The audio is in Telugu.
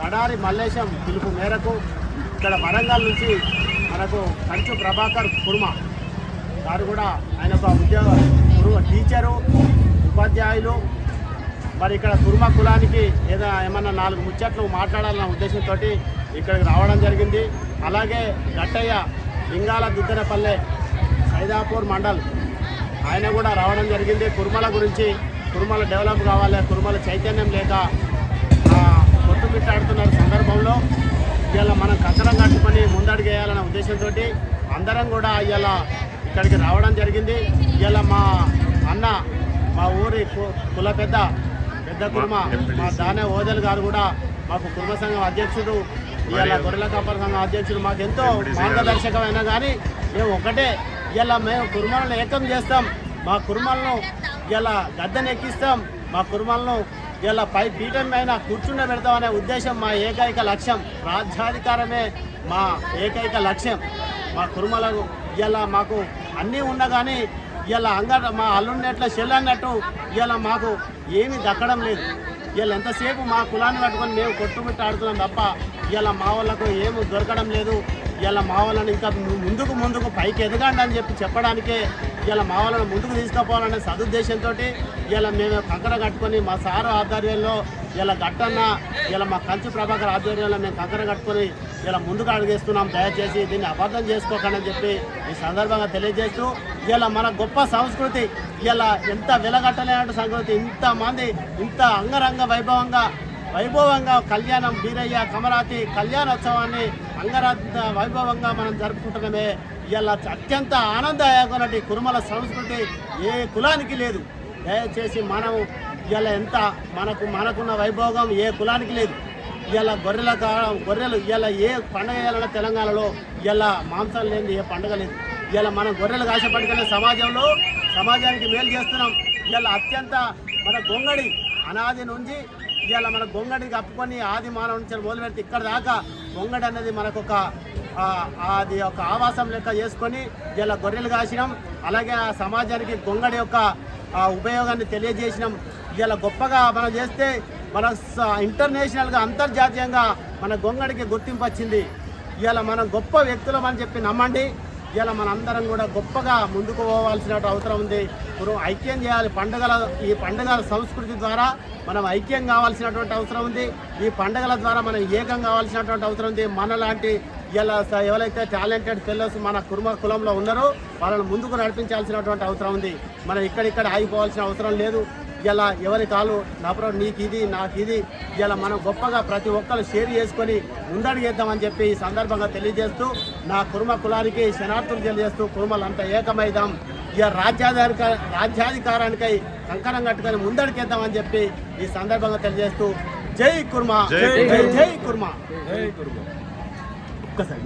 కడారి మల్లేశం పిలుపు మేరకు ఇక్కడ వరంగల్ నుంచి మనకు కంచు ప్రభాకర్ కుర్మ వారు కూడా ఆయన ఒక ఉద్యోగ కుర్మ టీచరు ఉపాధ్యాయులు. మరి ఇక్కడ కుర్మ కులానికి ఏదో ఏమన్నా నాలుగు ముచ్చట్లు మాట్లాడాలన్న ఉద్దేశంతో ఇక్కడికి రావడం జరిగింది. అలాగే గట్టయ్య లింగాల దుద్దనపల్లె సైదాపూర్ మండల్ ఆయన కూడా రావడం జరిగింది. కుర్మల గురించి కుర్మల డెవలప్ కావాలి కుర్మల చైతన్యం లేక కొట్టుమిట్టాడుతున్న సందర్భంలో. ఇవాళ మనం కచ్చరం కట్టుకొని ముందడుగేయాలనే ఉద్దేశంతో అందరం కూడా ఇవాళ ఇక్కడికి రావడం జరిగింది. ఇవాళ మా అన్న మా ఊరి కుల పెద్ద పెద్ద కుర్మ మా దానే ఓదెల్ గారు కూడా మాకు కుర్మ సంఘం అధ్యక్షుడు ఇవాళ గొర్రెల కాపర సంఘం అధ్యక్షుడు మాకు ఎంతో మార్గదర్శకమైనా కానీ మేము ఒకటే ఇలా మేము కుర్మలను ఏకం చేస్తాం. మా కుర్మలను ఇలా గద్దెనెక్కిస్తాం. మా కుర్మలను ఇలా పై పీఠం పైన కూర్చుండ పెడతామనే ఉద్దేశం మా ఏకైక లక్ష్యం. రాజ్యాధికారమే మా ఏకైక లక్ష్యం. మా కురుమలకు ఇలా మాకు అన్నీ ఉన్నా కానీ ఇలా అంగట మా అల్లుండేట్ల చెల్లి అన్నట్టు ఇలా మాకు ఏమీ దక్కడం లేదు. ఇలా ఎంతసేపు మా కులాన్ని పట్టుకొని మేము కొట్టుమిట్టాడుతున్నాం తప్ప ఇలా మా వాళ్ళకు ఏమి దొరకడం లేదు. ఇలా మా వాళ్ళని ఇంకా ముందుకు ముందుకు పైకి ఎదగండి అని చెప్పి చెప్పడానికే ఇలా మా వాళ్ళని ముందుకు తీసుకుపోవాలనే సదుద్దేశంతో ఇలా మేము కంకర కట్టుకొని మా సారు ఆధ్వర్యంలో ఇలా గట్టన్న ఇలా మా కంచు ప్రభాకర్ ఆధ్వర్యంలో మేము కంకర కట్టుకొని ఇలా ముందుకు అడిగేస్తున్నాం. దయచేసి దీన్ని అబద్ధం చేసుకోకండి అని చెప్పి ఈ సందర్భంగా తెలియజేస్తూ ఇలా మన గొప్ప సంస్కృతి ఇలా ఎంత వెలగట్టలేనట్టు సంస్కృతి ఇంతమంది ఇంత అంగరంగ వైభవంగా వైభవంగా కళ్యాణం బీరయ్య కమరాతి కళ్యాణోత్సవాన్ని అంగరంగ వైభవంగా మనం జరుపుకుంటున్నామే. ఇలా అత్యంత ఆనందదాయకమైనటువంటి కురుమల సంస్కృతి ఏ కులానికి లేదు. దయచేసి మనం ఇలా ఎంత మనకు మనకున్న వైభోగం ఏ కులానికి లేదు. ఇలా గొర్రెల కా- గొర్రెలు ఇలా ఏ పండగ చేయాలన్నా తెలంగాణలో ఇలా మాంసం లేని ఏ పండగ లేదు. ఇలా మనం గొర్రెలు కాశపట్టుకునే సమాజంలో సమాజానికి మేలు చేస్తున్నాం. ఇలా అత్యంత మన గొంగడి అనాది నుంచి ఇలా మన గొంగడికి కప్పుకొని ఆది మానవ నుంచి మొదలు పెడితే ఇక్కడ దాకా గొంగడి అనేది మనకు ఒక అది ఒక ఆవాసం లెక్క చేసుకొని ఇలా గొర్రెలు కాసినాం. అలాగే ఆ సమాజానికి గొంగడి యొక్క ఉపయోగాన్ని తెలియజేసినాం. ఇలా గొప్పగా మనం చేస్తే మన స- ఇంటర్నేషనల్గా అంతర్జాతీయంగా మన గొంగడికి గుర్తింపు వచ్చింది. ఇలా మనం గొప్ప వ్యక్తులం అని చెప్పి నమ్మండి. ఇవాళ మనందరం కూడా గొప్పగా ముందుకు పోవాల్సిన అవసరం ఉంది. మనం ఐక్యం చేయాలి పండుగల ఈ పండుగల సంస్కృతి ద్వారా మనం ఐక్యం కావాల్సినటువంటి అవసరం ఉంది. ఈ పండుగల ద్వారా మనం ఏకం కావాల్సినటువంటి అవసరం ఉంది. మనలాంటి ఇలా ఎవరైతే టాలెంటెడ్ ఫెలోస్ మన కుర్మ కులంలో ఉన్నారో వాళ్ళని ముందుకు నడిపించాల్సినటువంటి అవసరం ఉంది. మనం ఇక్కడిక్కడ ఆగిపోవాల్సిన అవసరం లేదు. ఇలా ఎవరి కాలు నపరం నీకు ఇది నాకు ఇది ఇలా మనం గొప్పగా ప్రతి ఒక్కరు షేర్ చేసుకొని ముందడుగేద్దామని చెప్పి ఈ సందర్భంగా తెలియజేస్తూ నా కుర్మ కులానికి శనార్థులు తెలియజేస్తూ కుర్మలంతా ఏకమైదాం. ఇక రాజ్యాధిక రాజ్యాధికారానికై కంకణం కట్టుకొని ముందడికేద్దామని చెప్పి ఈ సందర్భంగా తెలియజేస్తూ జై కుర్మ. జై జై జై కుర్మ. జై గురువు ఒక్కసారి